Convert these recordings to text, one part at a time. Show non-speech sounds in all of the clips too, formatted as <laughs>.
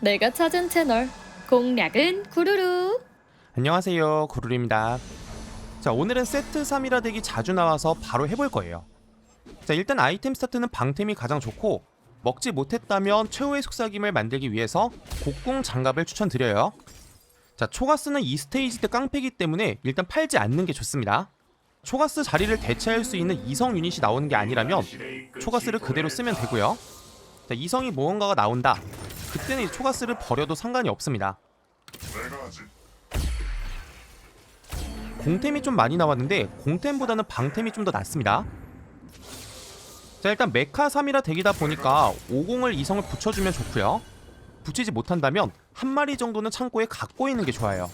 내가 찾은 채널 공략은 구루루. 안녕하세요 구루입니다. 자 오늘은 세트 3이라 덱이 자주 나와서 바로 해볼 거예요. 자 일단 아이템 스타트는 방템이 가장 좋고 먹지 못했다면 최후의 속삭임을 만들기 위해서 곡궁 장갑을 추천드려요. 자 초가스는 이 스테이지 때 깡패기 때문에 일단 팔지 않는 게 좋습니다. 초가스 자리를 대체할 수 있는 이성 유닛이 나오는 게 아니라면 초가스를 그대로 쓰면 되고요. 자 이성이 무언가가 나온다 그때는 이 초가스를 버려도 상관이 없습니다 공템이 좀 많이 나왔는데 공템보다는 방템이 좀 더 낫습니다. 자 일단 메카 3이라 덱이다 보니까 50을 이성을 붙여주면 좋고요. 붙이지 못한다면 한 마리 정도는 창고에 갖고 있는 게 좋아요.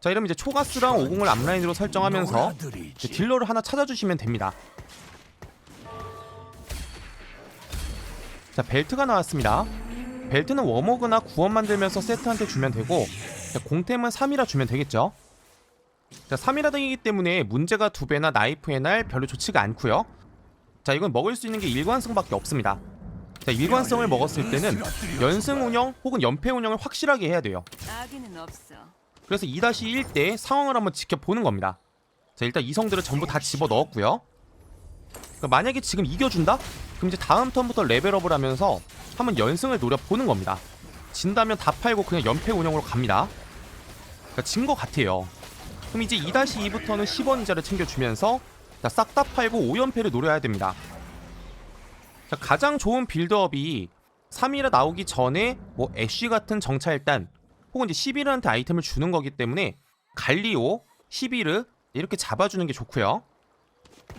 자 이러면 이제 초가스랑 50을 앞라인으로 설정하면서 딜러를 하나 찾아주시면 됩니다. 자 벨트가 나왔습니다. 벨트는 워머그나 구원 만들면서 세트한테 주면 되고 자, 공템은 3이라 주면 되겠죠. 자, 3이라 등이기 때문에 문제가 두 배나 나이프의 날 별로 좋지가 않고요. 자, 이건 먹을 수 있는 게 일관성밖에 없습니다. 자, 일관성을 먹었을 때는 연승 운영 혹은 연패 운영을 확실하게 해야 돼요. 그래서 2-1 때 상황을 한번 지켜보는 겁니다. 자, 일단 이성들을 전부 다 집어 넣었고요. 그러니까 만약에 지금 이겨준다? 그럼 이제 다음 턴부터 레벨업을 하면서 한번 연승을 노려보는 겁니다. 진다면 다 팔고 그냥 연패 운영으로 갑니다. 그러니까 진 것 같아요. 그럼 이제 2-2부터는 10원 이자를 챙겨주면서 싹 다 팔고 5연패를 노려야 됩니다. 자, 가장 좋은 빌드업이 3이라 나오기 전에 뭐 애쉬 같은 정찰단 혹은 이제 11한테 아이템을 주는 거기 때문에 갈리오, 11르 이렇게 잡아주는 게 좋고요.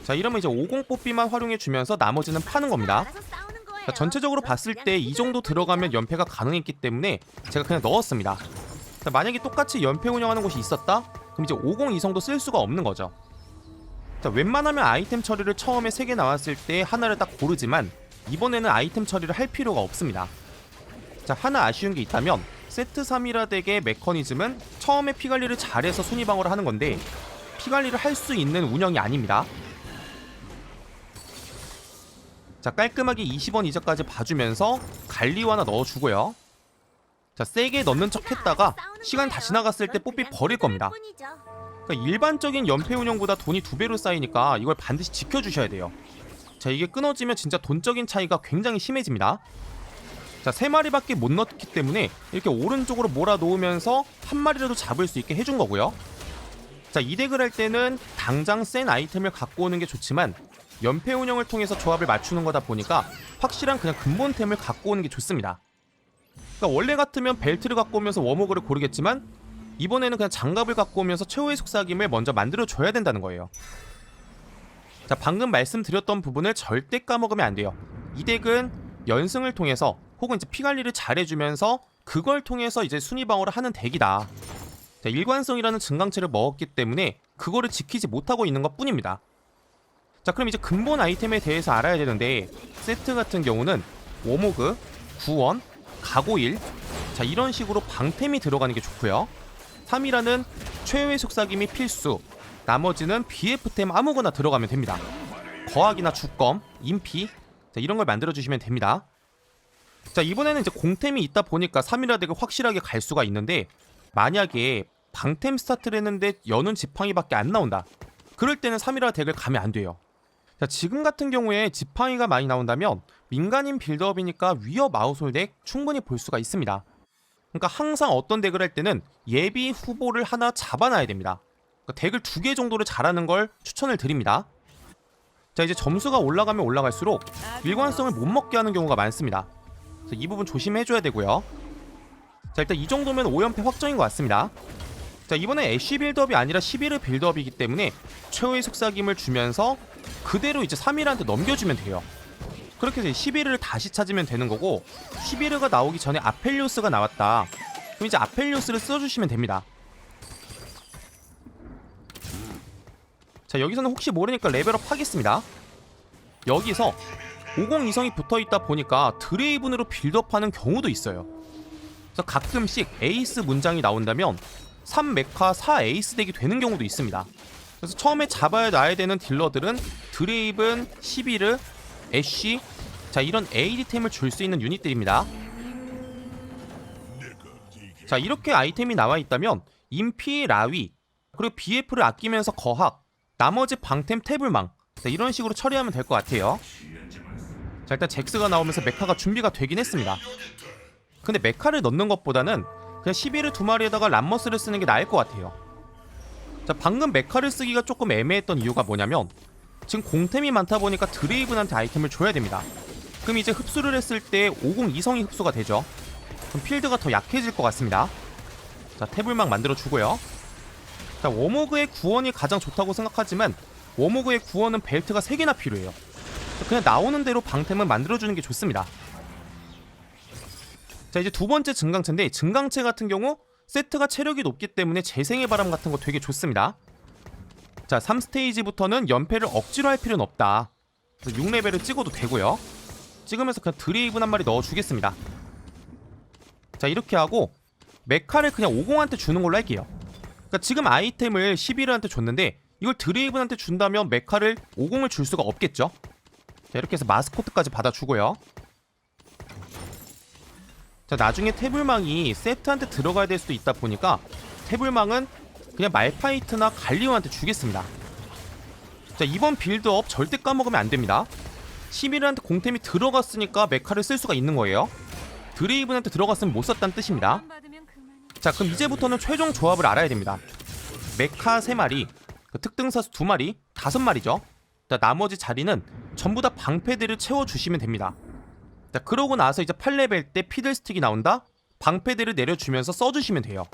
자 이러면 이제 50 뽀삐만 활용해 주면서 나머지는 파는 겁니다. 자, 전체적으로 봤을 때 이 정도 들어가면 연패가 가능했기 때문에 제가 그냥 넣었습니다. 자, 만약에 똑같이 연패 운영하는 곳이 있었다? 그럼 이제 50 이성도 쓸 수가 없는 거죠. 자, 웬만하면 아이템 처리를 처음에 3개 나왔을 때 하나를 딱 고르지만 이번에는 아이템 처리를 할 필요가 없습니다. 자, 하나 아쉬운 게 있다면 세트 3이라 덱의 메커니즘은 처음에 피 관리를 잘해서 순위방어를 하는 건데 피 관리를 할 수 있는 운영이 아닙니다. 자 깔끔하게 20원 이자까지 봐주면서 갈리오 하나 넣어주고요. 자 세게 넣는 척 했다가 시간 다 지나갔을 때 뽀삐 버릴 겁니다. 그러니까 일반적인 연패 운영보다 돈이 두 배로 쌓이니까 이걸 반드시 지켜주셔야 돼요. 자 이게 끊어지면 진짜 돈적인 차이가 굉장히 심해집니다. 자, 세 마리밖에 못 넣기 때문에 이렇게 오른쪽으로 몰아 놓으면서 한 마리라도 잡을 수 있게 해준 거고요. 자, 이 덱을 할 때는 당장 센 아이템을 갖고 오는 게 좋지만 연패 운영을 통해서 조합을 맞추는 거다 보니까 확실한 그냥 근본템을 갖고 오는 게 좋습니다. 그러니까 원래 같으면 벨트를 갖고 오면서 워머그를 고르겠지만 이번에는 그냥 장갑을 갖고 오면서 최후의 속삭임을 먼저 만들어 줘야 된다는 거예요. 자, 방금 말씀드렸던 부분을 절대 까먹으면 안 돼요. 이 덱은 연승을 통해서 혹은 이제 피 관리를 잘해주면서 그걸 통해서 이제 순위 방어를 하는 덱이다. 자, 일관성이라는 증강체를 먹었기 때문에 그거를 지키지 못하고 있는 것 뿐입니다. 자, 그럼 이제 근본 아이템에 대해서 알아야 되는데 세트 같은 경우는 워모그, 구원, 가고일 자 이런 식으로 방템이 들어가는 게 좋고요. 3이라는 최후의 속삭임이 필수 나머지는 BF템 아무거나 들어가면 됩니다. 거학이나 주검, 인피 자, 이런 걸 만들어 주시면 됩니다. 자 이번에는 이제 공템이 있다 보니까 3이라 덱을 확실하게 갈 수가 있는데 만약에 방템 스타트를 했는데 여는 지팡이밖에 안 나온다. 그럴 때는 3이라 덱을 가면 안 돼요. 자 지금 같은 경우에 지팡이가 많이 나온다면 민간인 빌드업이니까 위어 마우솔 덱 충분히 볼 수가 있습니다. 그러니까 항상 어떤 덱을 할 때는 예비 후보를 하나 잡아놔야 됩니다. 그러니까 덱을 두 개 정도를 잘하는 걸 추천을 드립니다. 자 이제 점수가 올라가면 올라갈수록 일관성을 못 먹게 하는 경우가 많습니다. 그래서 이 부분 조심해줘야 되고요. 자 일단 이 정도면 5연패 확정인 것 같습니다. 자 이번에 애쉬 빌드업이 아니라 11을 빌드업이기 때문에 최후의 속삭임을 주면서 그대로 이제 3일한테 넘겨주면 돼요. 그렇게 해서 11을 다시 찾으면 되는 거고 11가 나오기 전에 아펠리오스가 나왔다. 그럼 이제 아펠리오스를 써주시면 됩니다. 자 여기서는 혹시 모르니까 레벨업 하겠습니다. 여기서 50 이성이 붙어있다 보니까 드레이븐으로 빌드업하는 경우도 있어요. 그래서 가끔씩 에이스 문장이 나온다면 3메카 4 에이스 덱이 되는 경우도 있습니다. 그래서 처음에 잡아야 되는 딜러들은 드레이븐, 11르, 애쉬 자 이런 AD템을 줄 수 있는 유닛들입니다. 자 이렇게 아이템이 나와 있다면 인피 라위 그리고 BF를 아끼면서 거학 나머지 방템 태블망 자, 이런 식으로 처리하면 될 것 같아요 자 일단 잭스가 나오면서 메카가 준비가 되긴 했습니다 근데 메카를 넣는 것보다는 그냥 11을 두 마리에다가 람머스를 쓰는 게 나을 것 같아요. 자 방금 메카를 쓰기가 조금 애매했던 이유가 뭐냐면 지금 공템이 많다 보니까 드레이븐한테 아이템을 줘야 됩니다. 그럼 이제 흡수를 했을 때 50 이성이 흡수가 되죠. 그럼 필드가 더 약해질 것 같습니다. 자 태블망 만들어 주고요. 자 워모그의 구원이 가장 좋다고 생각하지만 워모그의 구원은 벨트가 3개나 필요해요. 그냥 나오는 대로 방템은 만들어주는 게 좋습니다 자 이제 두 번째 증강체인데 증강체 같은 경우 세트가 체력이 높기 때문에 재생의 바람 같은 거 되게 좋습니다. 자 3스테이지부터는 연패를 억지로 할 필요는 없다. 그래서 6레벨을 찍어도 되고요. 찍으면서 그냥 드레이븐 한 마리 넣어주겠습니다. 자 이렇게 하고 메카를 그냥 50한테 주는 걸로 할게요. 그러니까 지금 아이템을 11한테 줬는데 이걸 드레이븐한테 준다면 메카를 50을 줄 수가 없겠죠? 자 이렇게 해서 마스코트까지 받아주고요 자 나중에 태블망이 세트한테 들어가야 될 수도 있다 보니까 태블망은 그냥 말파이트나 갈리오한테 주겠습니다. 자 이번 빌드업 절대 까먹으면 안됩니다. 11한테 공템이 들어갔으니까 메카를 쓸 수가 있는 거예요. 드레이븐한테 들어갔으면 못 썼다는 뜻입니다. 자 그럼 이제부터는 최종 조합을 알아야 됩니다. 메카 3마리 그 특등사수 2마리 5마리죠. 자 나머지 자리는 전부 다 방패들을 채워주시면 됩니다 자 그러고 나서 이제 8레벨 때 피들스틱이 나온다? 방패들을 내려주면서 써주시면 돼요.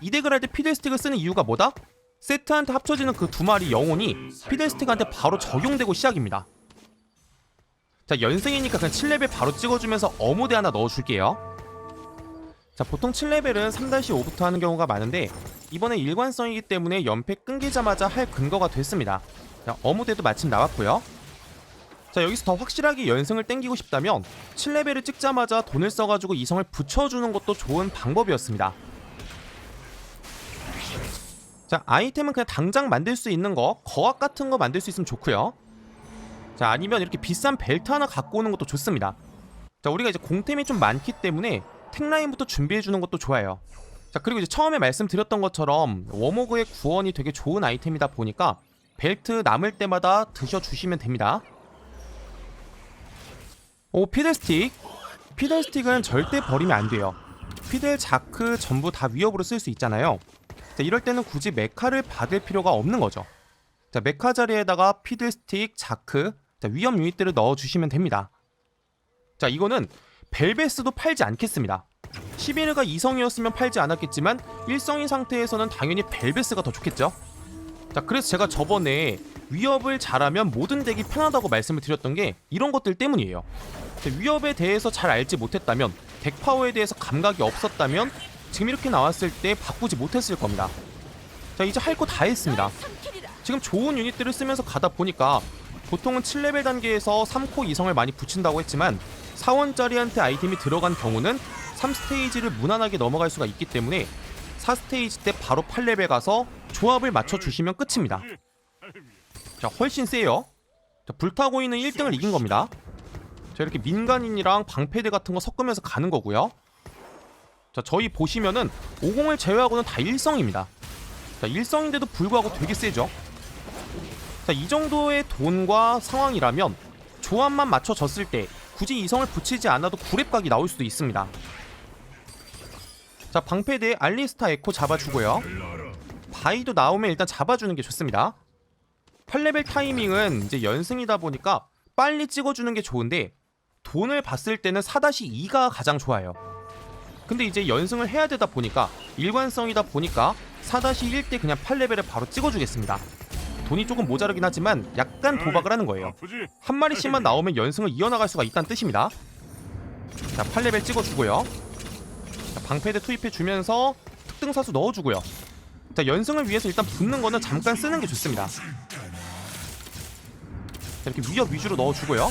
이 덱을 할 때 피들스틱을 쓰는 이유가 뭐다? 세트한테 합쳐지는 그 두 마리 영혼이 피들스틱한테 바로 적용되고 시작입니다. 자 연승이니까 그냥 7레벨 바로 찍어주면서 어무대 하나 넣어줄게요. 자 보통 7레벨은 3-5부터 하는 경우가 많은데 이번에 일관성이기 때문에 연패 끊기자마자 할 근거가 됐습니다. 자 어무대도 마침 나왔고요 자 여기서 더 확실하게 연승을 땡기고 싶다면 7레벨을 찍자마자 돈을 써가지고 이성을 붙여주는 것도 좋은 방법이었습니다. 자 아이템은 그냥 당장 만들 수 있는 거 거학 같은 거 만들 수 있으면 좋고요. 자 아니면 이렇게 비싼 벨트 하나 갖고 오는 것도 좋습니다. 자 우리가 이제 공템이 좀 많기 때문에 탱라인부터 준비해주는 것도 좋아요. 자 그리고 이제 처음에 말씀드렸던 것처럼 워모그의 구원이 되게 좋은 아이템이다 보니까 벨트 남을 때마다 드셔주시면 됩니다 오 피델스틱. 피델스틱은 절대 버리면 안 돼요. 피델 자크 전부 다 위협으로 쓸 수 있잖아요. 자 이럴 때는 굳이 메카를 받을 필요가 없는 거죠. 자 메카 자리에다가 피들스틱, 자크, 자, 위험 유닛들을 넣어주시면 됩니다. 자 이거는 벨베스도 팔지 않겠습니다. 11가 2성이었으면 팔지 않았겠지만 1성인 상태에서는 당연히 벨베스가 더 좋겠죠? 자 그래서 제가 저번에 위협을 잘하면 모든 덱이 편하다고 말씀을 드렸던 게 이런 것들 때문이에요. 자, 위협에 대해서 잘 알지 못했다면 덱 파워에 대해서 감각이 없었다면 지금 이렇게 나왔을 때 바꾸지 못했을 겁니다. 자 이제 할 거 다 했습니다. 지금 좋은 유닛들을 쓰면서 가다 보니까 보통은 7레벨 단계에서 3코 이성을 많이 붙인다고 했지만 4원짜리한테 아이템이 들어간 경우는 3스테이지를 무난하게 넘어갈 수가 있기 때문에 4스테이지 때 바로 8레벨 가서 조합을 맞춰주시면 끝입니다 자 훨씬 세요. 자, 불타고 있는 1등을 이긴 겁니다. 자 이렇게 민간인이랑 방패대 같은 거 섞으면서 가는 거고요. 자 저희 보시면은 50을 제외하고는 다 1성입니다. 자 1성인데도 불구하고 되게 세죠? 자이 정도의 돈과 상황이라면 조합만 맞춰졌을 때 굳이 이성을 붙이지 않아도 9렙각이 나올 수도 있습니다. 자 방패대 알리스타 에코 잡아주고요. 바이도 나오면 일단 잡아주는 게 좋습니다 8레벨 타이밍은 이제 연승이다 보니까 빨리 찍어주는 게 좋은데 돈을 봤을 때는 4-2가 가장 좋아요. 근데 이제 연승을 해야 되다 보니까 일관성이다 보니까 4-1 때 그냥 8레벨을 바로 찍어주겠습니다. 돈이 조금 모자르긴 하지만 약간 도박을 하는 거예요. 한 마리씩만 나오면 연승을 이어나갈 수가 있다는 뜻입니다. 자 8레벨 찍어주고요. 자, 방패대 투입해주면서 특등사수 넣어주고요. 자 연승을 위해서 일단 붙는 거는 잠깐 쓰는 게 좋습니다 자, 이렇게 위협 위주로 넣어주고요.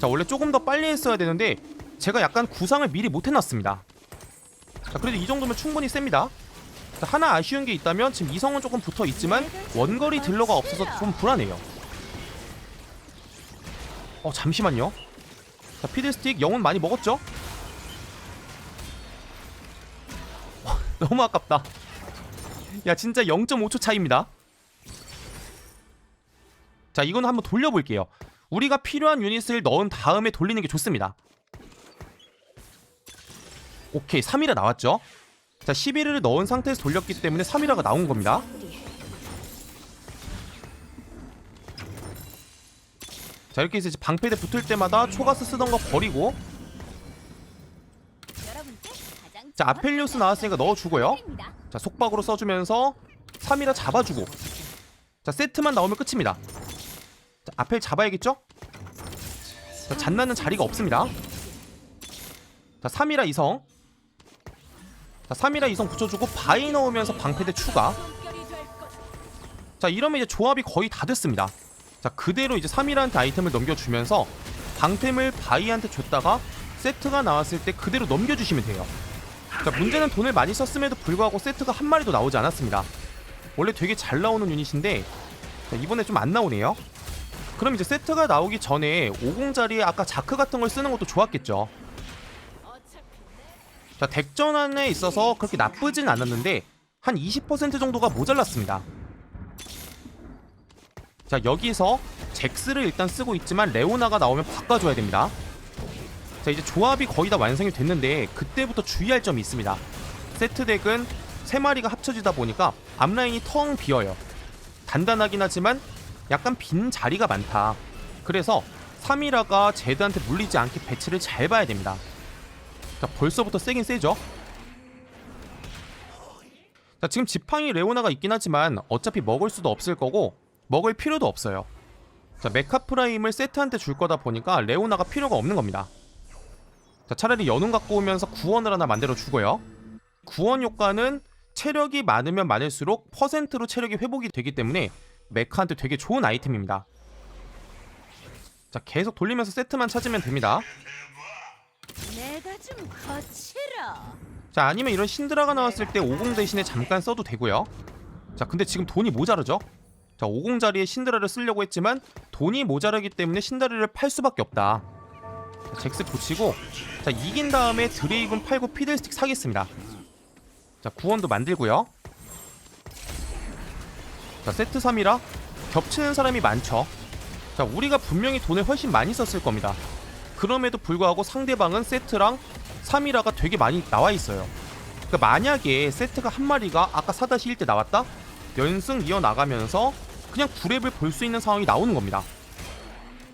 자 원래 조금 더 빨리 했어야 되는데 제가 약간 구상을 미리 못 해놨습니다. 자 그래도 이 정도면 충분히 셉니다. 자, 하나 아쉬운 게 있다면 지금 이성은 조금 붙어 있지만 원거리 딜러가 없어서 좀 불안해요. 어 잠시만요. 자 피들스틱 영혼 많이 먹었죠? 와, <laughs> 너무 아깝다. 야 진짜 0.5초 차이입니다 자 이건 한번 돌려볼게요. 우리가 필요한 유닛을 넣은 다음에 돌리는 게 좋습니다. 오케이 3이라 나왔죠? 자 11을 넣은 상태에서 돌렸기 때문에 3이라가 나온 겁니다. 자 이렇게 해서 이제 방패대 붙을 때마다 초가스 쓰던 거 버리고. 자 아펠리오스 나왔으니까 넣어주고요. 자 속박으로 써주면서 3이라 잡아주고. 자 세트만 나오면 끝입니다 자 아펠 잡아야겠죠? 자 잔나는 자리가 없습니다. 자 3이라 이성. 자 3이라 이성 붙여주고 바이 넣으면서 방패대 추가. 자 이러면 이제 조합이 거의 다 됐습니다. 자 그대로 이제 3이라한테 아이템을 넘겨주면서 방템을 바이한테 줬다가 세트가 나왔을 때 그대로 넘겨주시면 돼요. 자 문제는 돈을 많이 썼음에도 불구하고 세트가 한 마리도 나오지 않았습니다. 원래 되게 잘 나오는 유닛인데 자, 이번에 좀 안 나오네요 그럼 이제 세트가 나오기 전에 50 자리에 아까 자크 같은 걸 쓰는 것도 좋았겠죠. 자 덱전환에 있어서 그렇게 나쁘진 않았는데 한 20% 정도가 모자랐습니다. 자 여기서 잭스를 일단 쓰고 있지만 레오나가 나오면 바꿔줘야 됩니다. 자 이제 조합이 거의 다 완성이 됐는데 그때부터 주의할 점이 있습니다. 세트 덱은 3마리가 합쳐지다 보니까 앞라인이 텅 비어요. 단단하긴 하지만 약간 빈 자리가 많다. 그래서 3이라가 제드한테 물리지 않게 배치를 잘 봐야 됩니다. 자 벌써부터 세긴 세죠? 자 지금 지팡이 레오나가 있긴 하지만 어차피 먹을 수도 없을 거고 먹을 필요도 없어요. 자 메카 프라임을 세트한테 줄 거다 보니까 레오나가 필요가 없는 겁니다. 자 차라리 연운 갖고 오면서 구원을 하나 만들어 주고요. 구원 효과는 체력이 많으면 많을수록 퍼센트로 체력이 회복이 되기 때문에 메카한테 되게 좋은 아이템입니다. 자 계속 돌리면서 세트만 찾으면 됩니다. 자 아니면 이런 신드라가 나왔을 때 50 대신에 잠깐 써도 되고요. 자 근데 지금 돈이 모자르죠? 자 50 자리에 신드라를 쓰려고 했지만 돈이 모자르기 때문에 신드라를 팔 수밖에 없다. 자, 잭스 붙이고 자 이긴 다음에 드레이븐 팔고 피들스틱 사겠습니다. 자 구원도 만들고요 자 세트 3이라 겹치는 사람이 많죠 자 우리가 분명히 돈을 훨씬 많이 썼을 겁니다 그럼에도 불구하고 상대방은 세트랑 3이라가 되게 많이 나와 있어요. 그러니까 만약에 세트가 한 마리가 아까 4-1때 나왔다? 연승 이어나가면서 그냥 9랩을 볼 수 있는 상황이 나오는 겁니다.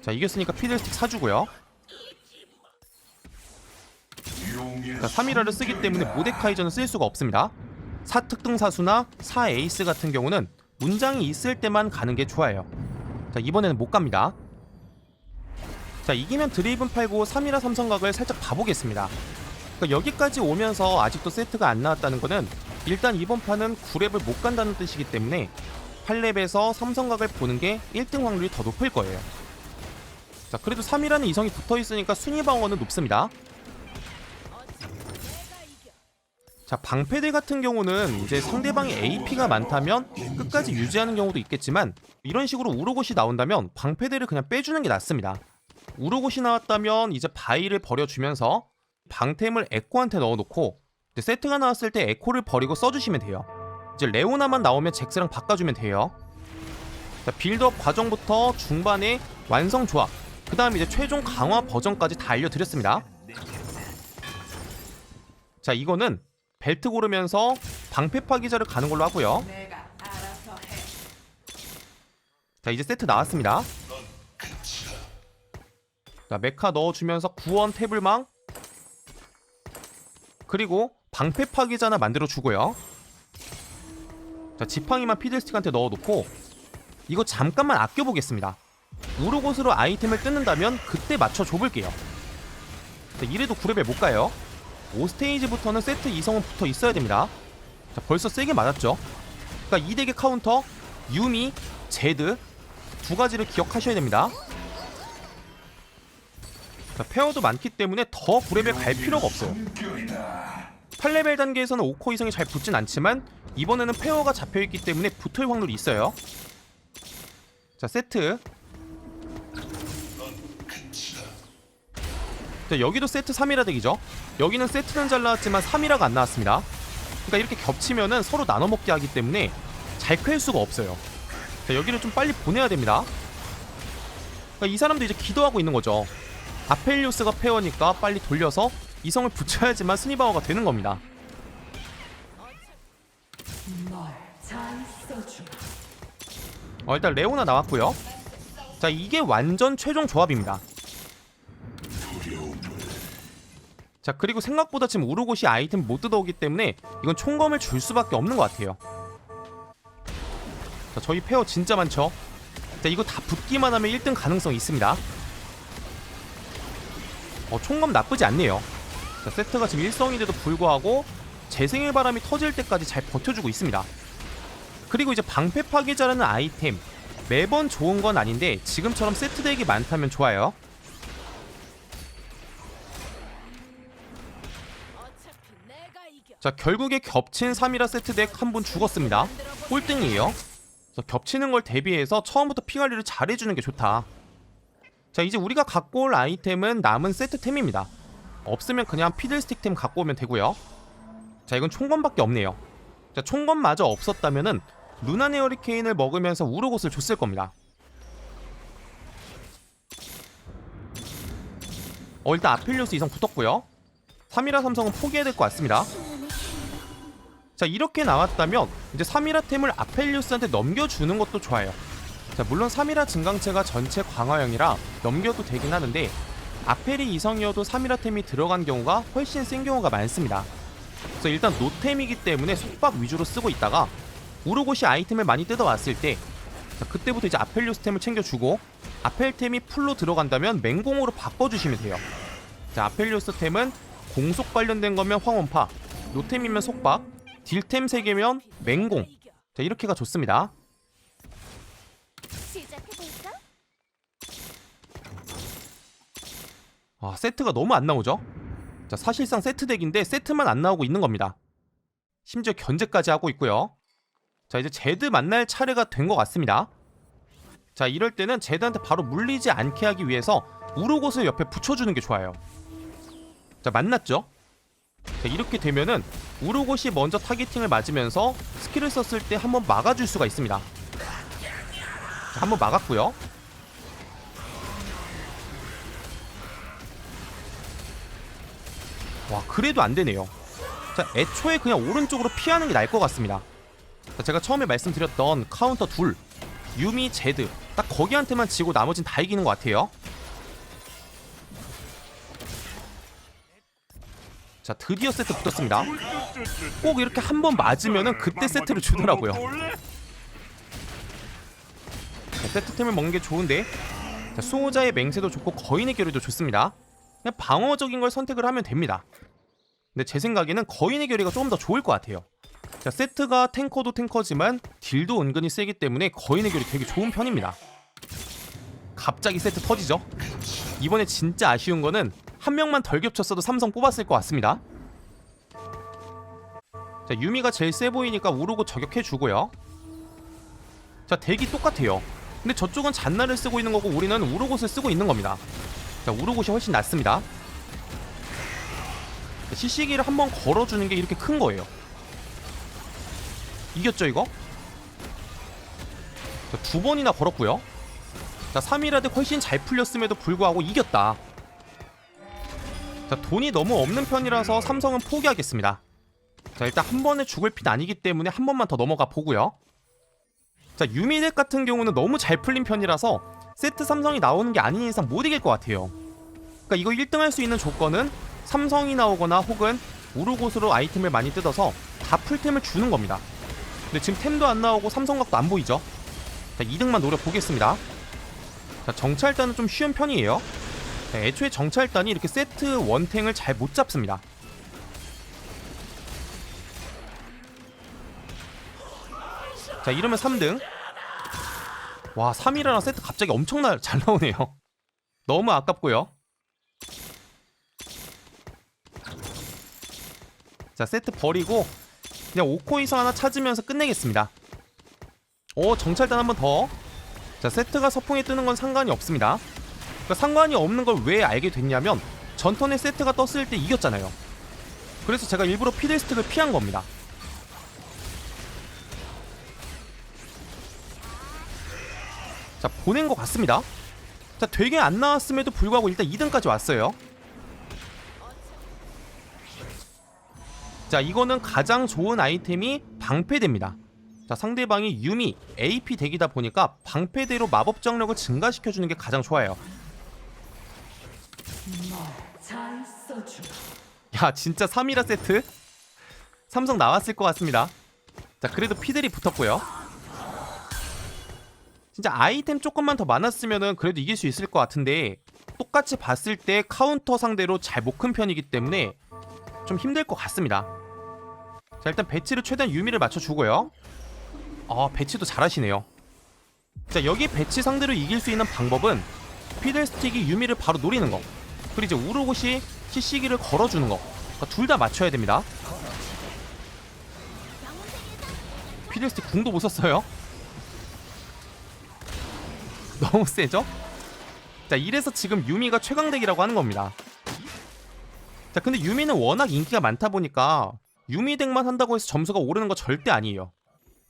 자, 이겼으니까 피들스틱 사주고요. 자, 3이라를 쓰기 때문에 모데카이저는 쓸 수가 없습니다. 4특등 사수나 4에이스 같은 경우는 문장이 있을 때만 가는 게 좋아요. 자, 이번에는 못 갑니다. 자 이기면 드레이븐 팔고 3이라 삼성각을 살짝 봐보겠습니다 그러니까 여기까지 오면서 아직도 세트가 안 나왔다는 거는 일단 이번 판은 9랩을 못 간다는 뜻이기 때문에 8랩에서 삼성각을 보는 게 1등 확률이 더 높을 거예요 자 그래도 3이라는 이성이 붙어있으니까 순위 방어는 높습니다 자 방패들 같은 경우는 이제 상대방이 AP가 많다면 끝까지 유지하는 경우도 있겠지만 이런 식으로 우르곳이 나온다면 방패들을 그냥 빼주는 게 낫습니다 우르곳이 나왔다면 이제 바이를 버려주면서 방템을 에코한테 넣어놓고 세트가 나왔을 때 에코를 버리고 써주시면 돼요. 이제 레오나만 나오면 잭스랑 바꿔주면 돼요. 자, 빌드업 과정부터 중반에 완성 조합, 그 다음 이제 최종 강화 버전까지 다 알려드렸습니다. 자, 이거는 벨트 고르면서 방패 파기자를 가는 걸로 하고요. 자, 이제 세트 나왔습니다. 자 메카 넣어주면서 구원 태블망. 그리고 방패 파기자나 만들어 주고요. 자 지팡이만 피들스틱한테 넣어놓고 이거 잠깐만 아껴보겠습니다. 우르곳으로 아이템을 뜯는다면 그때 맞춰 줘볼게요. 자 이래도 9레벨 못 가요 5스테이지부터는 세트 이성은 붙어 있어야 됩니다 자 벌써 세게 맞았죠 그러니까 이 덱의 카운터 유미, 제드 두 가지를 기억하셔야 됩니다 자, 페어도 많기 때문에 더 9레벨 갈 필요가 없어요. 8레벨 단계에서는 5코 이상이 잘 붙진 않지만 이번에는 페어가 잡혀있기 때문에 붙을 확률이 있어요. 자 세트 자, 여기도 세트 3이라 덱이죠. 여기는 세트는 잘 나왔지만 3이라가 안 나왔습니다. 그러니까 이렇게 겹치면은 서로 나눠 먹게 하기 때문에 잘 클 수가 없어요. 자, 여기를 좀 빨리 보내야 됩니다. 그러니까 이 사람도 이제 기도하고 있는 거죠. 아펠리오스가 페어니까 빨리 돌려서 이성을 붙여야지만 스니바워가 되는 겁니다. 어, 일단 레오나 나왔고요. 자, 이게 완전 최종 조합입니다. 자, 그리고 생각보다 지금 우르고시 아이템 못 뜯어오기 때문에 이건 총검을 줄 수밖에 없는 것 같아요. 자, 저희 페어 진짜 많죠? 자, 이거 다 붙기만 하면 1등 가능성 있습니다. 어, 총검 나쁘지 않네요. 자, 세트가 지금 일성인데도 불구하고 재생의 바람이 터질 때까지 잘 버텨주고 있습니다. 그리고 이제 방패 파괴자라는 아이템 매번 좋은 건 아닌데 지금처럼 세트 덱이 많다면 좋아요. 자 결국에 겹친 3이라 세트 덱 한 분 죽었습니다. 꼴등이에요. 그래서 겹치는 걸 대비해서 처음부터 피 관리를 잘 해주는 게 좋다. 자 이제 우리가 갖고 올 아이템은 남은 세트템입니다. 없으면 그냥 피들스틱템 갖고 오면 되고요. 자 이건 총검밖에 없네요. 자 총검마저 없었다면은 루나네 허리케인을 먹으면서 우르곳을 줬을 겁니다. 어 일단 아필리오스 이성 붙었고요. 3이라 삼성은 포기해야 될 것 같습니다. 자 이렇게 나왔다면 이제 3이라 템을 아펠리우스한테 넘겨주는 것도 좋아요. 자 물론 3이라 증강체가 전체 강화형이라 넘겨도 되긴 하는데 아펠이 이성이어도 3이라 템이 들어간 경우가 훨씬 센 경우가 많습니다. 그래서 일단 노템이기 때문에 속박 위주로 쓰고 있다가 우르고시 아이템을 많이 뜯어왔을 때 자, 그때부터 이제 아펠리우스 템을 챙겨주고 아펠템이 풀로 들어간다면 맹공으로 바꿔주시면 돼요. 자 아펠리우스 템은 공속 관련된 거면 황혼파 노템이면 속박 딜템 3개면 맹공. 자 이렇게가 좋습니다? 아 세트가 너무 안 나오죠? 자 사실상 세트 덱인데 세트만 안 나오고 있는 겁니다. 심지어 견제까지 하고 있고요. 자 이제 제드 만날 차례가 된 것 같습니다. 자 이럴 때는 제드한테 바로 물리지 않게 하기 위해서 우르곳을 옆에 붙여주는 게 좋아요. 자 만났죠 자 이렇게 되면은 우르곳이 먼저 타겟팅을 맞으면서 스킬을 썼을 때 한번 막아줄 수가 있습니다 자, 한번 막았고요 와 그래도 안 되네요. 자 애초에 그냥 오른쪽으로 피하는 게 나을 것 같습니다. 자, 제가 처음에 말씀드렸던 카운터 둘 유미 제드 딱 거기한테만 지고 나머진 다 이기는 것 같아요. 자 드디어 세트 붙었습니다. 꼭 이렇게 한 번 맞으면은 그때 세트를 주더라고요. 자, 세트템을 먹는 게 좋은데 자, 수호자의 맹세도 좋고 거인의 결의도 좋습니다. 그냥 방어적인 걸 선택을 하면 됩니다. 근데 제 생각에는 거인의 결의가 조금 더 좋을 것 같아요. 자, 세트가 탱커도 탱커지만 딜도 은근히 세기 때문에 거인의 결의 되게 좋은 편입니다. 갑자기 세트 터지죠? 이번에 진짜 아쉬운 거는 한 명만 덜 겹쳤어도 삼성 뽑았을 것 같습니다. 자, 유미가 제일 세 보이니까 우르고 저격해 주고요. 자, 덱이 똑같아요. 근데 저쪽은 잔나를 쓰고 있는 거고 우리는 우르곳을 쓰고 있는 겁니다. 자, 우르곳이 훨씬 낫습니다. 시시기를 한번 걸어주는 게 이렇게 큰 거예요. 이겼죠, 이거? 자, 두 번이나 걸었고요. 자, 3이라도 훨씬 잘 풀렸음에도 불구하고 이겼다. 자, 돈이 너무 없는 편이라서 삼성은 포기하겠습니다. 자, 일단 한 번에 죽을 핀 아니기 때문에 한 번만 더 넘어가 보고요. 자, 유미덱 같은 경우는 너무 잘 풀린 편이라서 세트 삼성이 나오는 게 아닌 이상 못 이길 것 같아요. 그러니까 이거 1등 할 수 있는 조건은 삼성이 나오거나 혹은 우르곳으로 아이템을 많이 뜯어서 다 풀템을 주는 겁니다. 근데 지금 템도 안 나오고 삼성각도 안 보이죠? 자, 2등만 노려보겠습니다. 자, 정찰단은 좀 쉬운 편이에요. 자, 애초에 정찰단이 이렇게 세트 원탱을 잘 못 잡습니다. 자, 이러면 3등. 와 3이라나 세트 갑자기 엄청나 잘 나오네요 <laughs> 너무 아깝고요 자 세트 버리고 그냥 5코 이상 하나 찾으면서 끝내겠습니다 오 정찰단 한 번 더 자 세트가 서풍에 뜨는 건 상관이 없습니다 그러니까 상관이 없는 걸 왜 알게 됐냐면 전턴에 세트가 떴을 때 이겼잖아요. 그래서 제가 일부러 피델스틱을 피한 겁니다. 자 보낸 것 같습니다. 자 되게 안 나왔음에도 불구하고 일단 2등까지 왔어요. 자 이거는 가장 좋은 아이템이 방패대입니다. 자 상대방이 유미, AP 덱이다 보니까 방패대로 마법 정력을 증가시켜주는 게 가장 좋아요. 야 진짜 3이라 세트? 삼성 나왔을 것 같습니다. 자 그래도 피들이 붙었고요. 진짜 아이템 조금만 더 많았으면은 그래도 이길 수 있을 것 같은데 똑같이 봤을 때 카운터 상대로 잘 못 큰 편이기 때문에 좀 힘들 것 같습니다. 자 일단 배치를 최대한 유미를 맞춰주고요. 아 배치도 잘하시네요. 자 여기 배치 상대로 이길 수 있는 방법은 피들스틱이 유미를 바로 노리는 거 그리고 이제 우르고시 CC기를 걸어주는 거둘다 맞춰야 됩니다. 피들스틱 궁도 못 썼어요. <laughs> 너무 세죠? 자 이래서 지금 유미가 최강덱이라고 하는 겁니다. 자 근데 유미는 워낙 인기가 많다 보니까 유미 덱만 한다고 해서 점수가 오르는 거 절대 아니에요.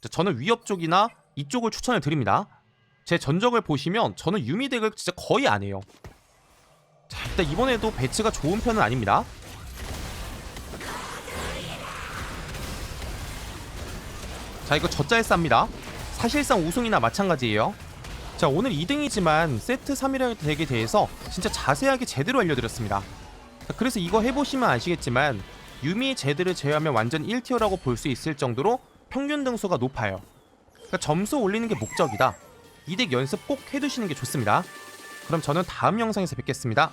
자, 저는 위협 쪽이나 이쪽을 추천을 드립니다. 제 전적을 보시면 저는 유미 덱을 진짜 거의 안 해요. 자 일단 이번에도 배치가 좋은 편은 아닙니다. 자 이거 저짤 쌉니다. 사실상 우승이나 마찬가지예요. 자 오늘 2등이지만 세트 3이라는 덱에 대해서 진짜 자세하게 제대로 알려드렸습니다. 자, 그래서 이거 해보시면 아시겠지만 유미 제드를 제외하면 완전 1티어라고 볼 수 있을 정도로 평균 등수가 높아요. 그러니까 점수 올리는 게 목적이다. 이덱 연습 꼭 해두시는 게 좋습니다. 그럼 저는 다음 영상에서 뵙겠습니다.